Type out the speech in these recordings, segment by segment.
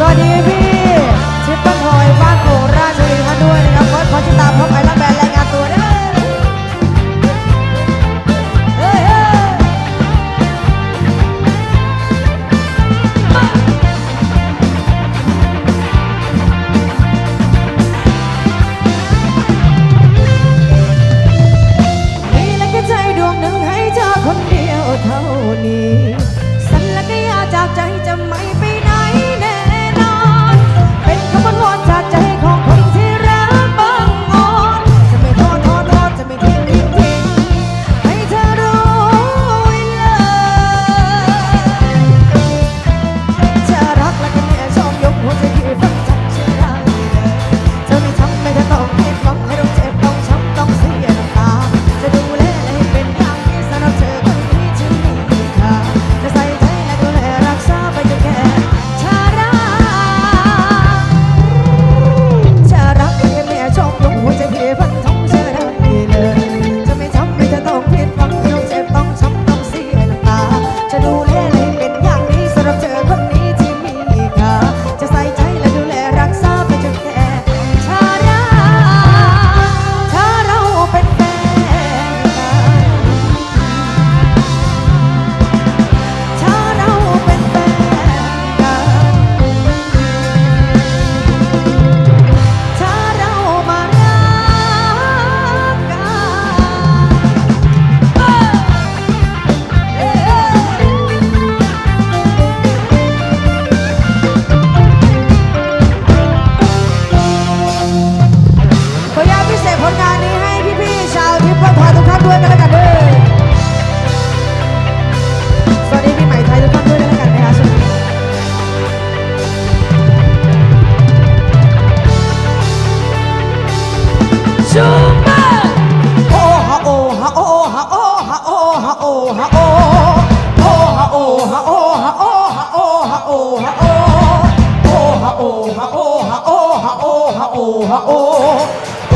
啥？你？Você deva ฮะโอฮะโอโอฮะโอฮะโอฮะโอฮะโอฮะโอฮะโอโอฮะโอฮะโอฮะโอฮะโอฮะโโอ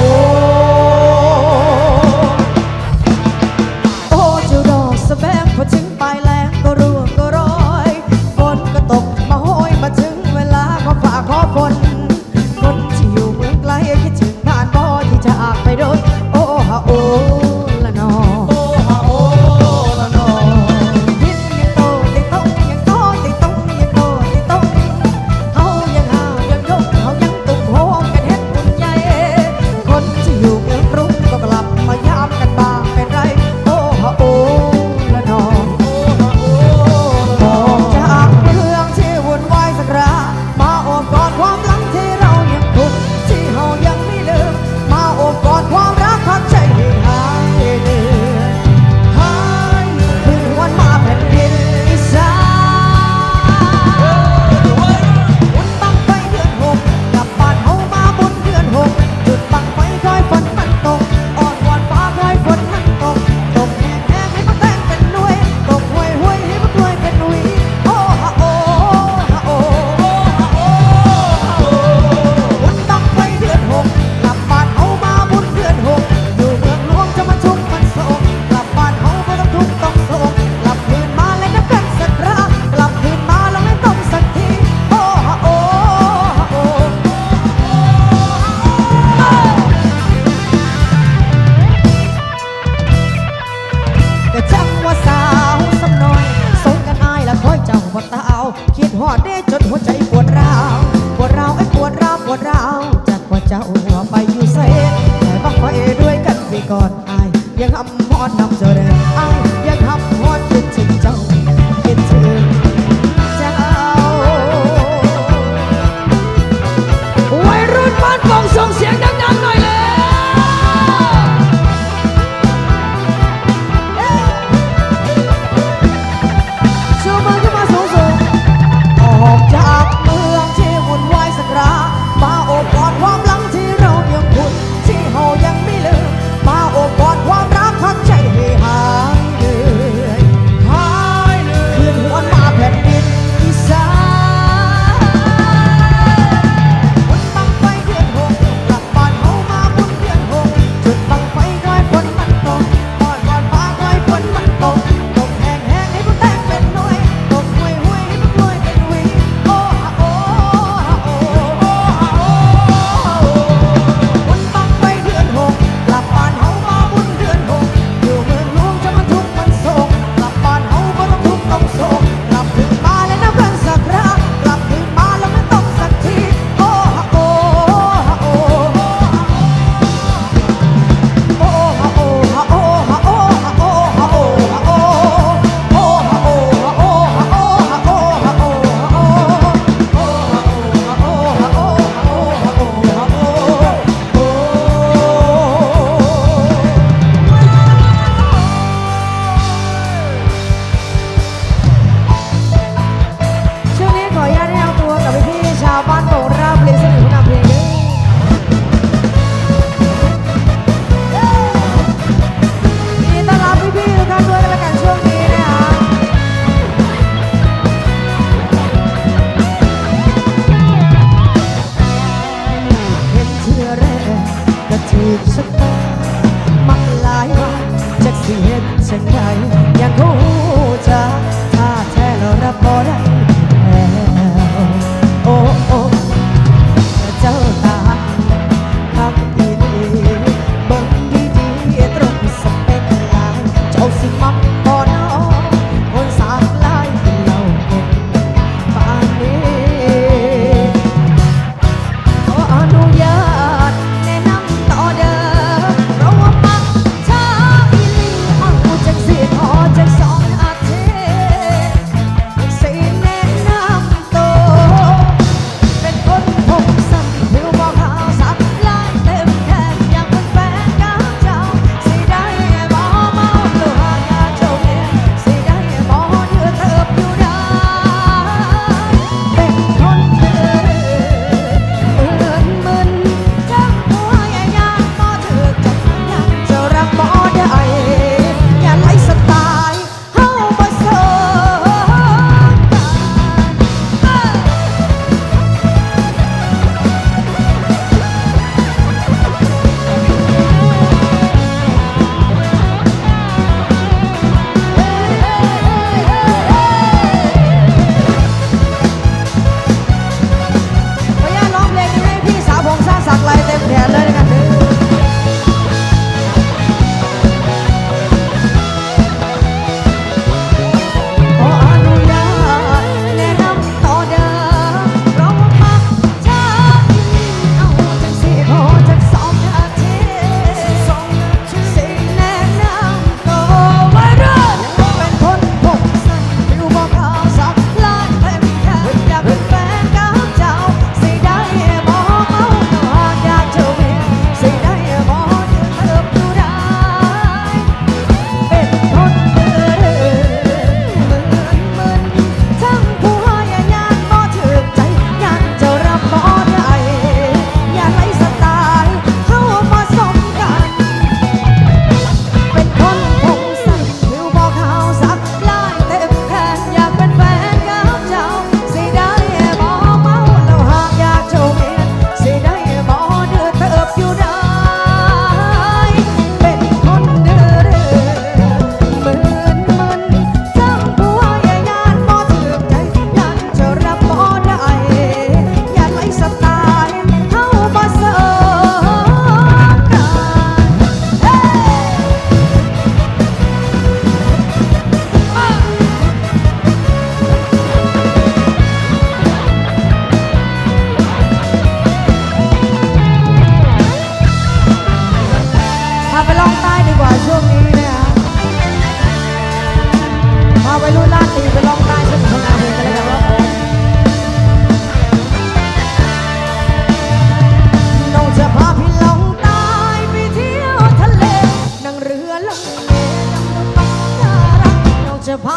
เอาไปรุ่นล่าตีไปลองได้สนุกสานเลยกันแล้วกันว่าน้อจะพาพี่ลงใต้ไปเที่ยวทะเลนั่งเรือลงทะเก่งเรือไป่ารักน้อจะพา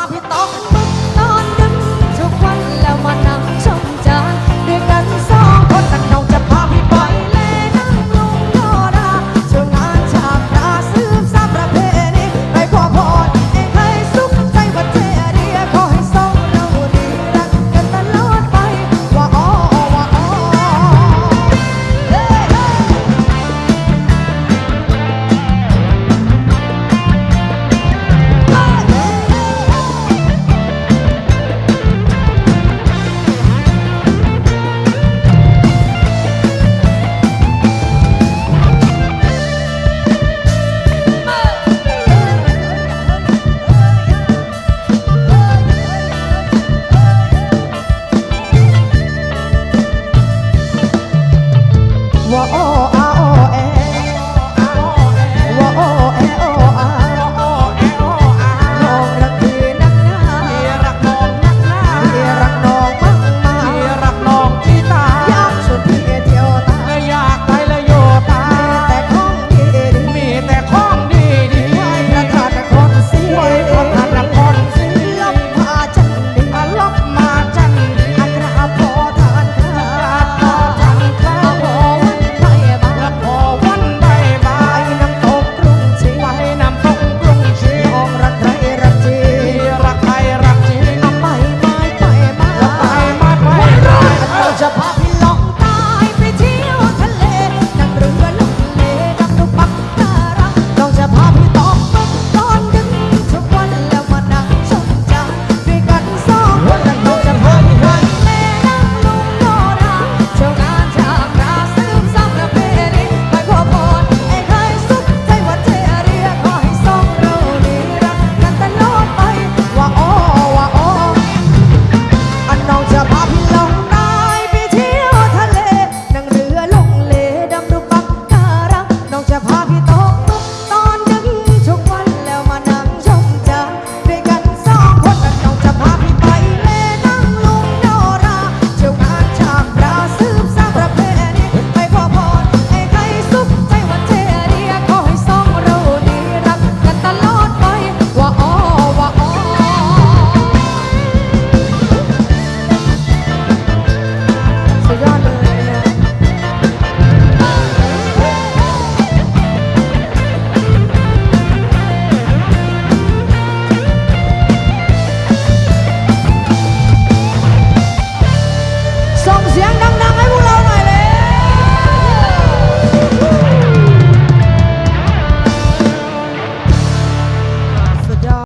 Wa oh, oh.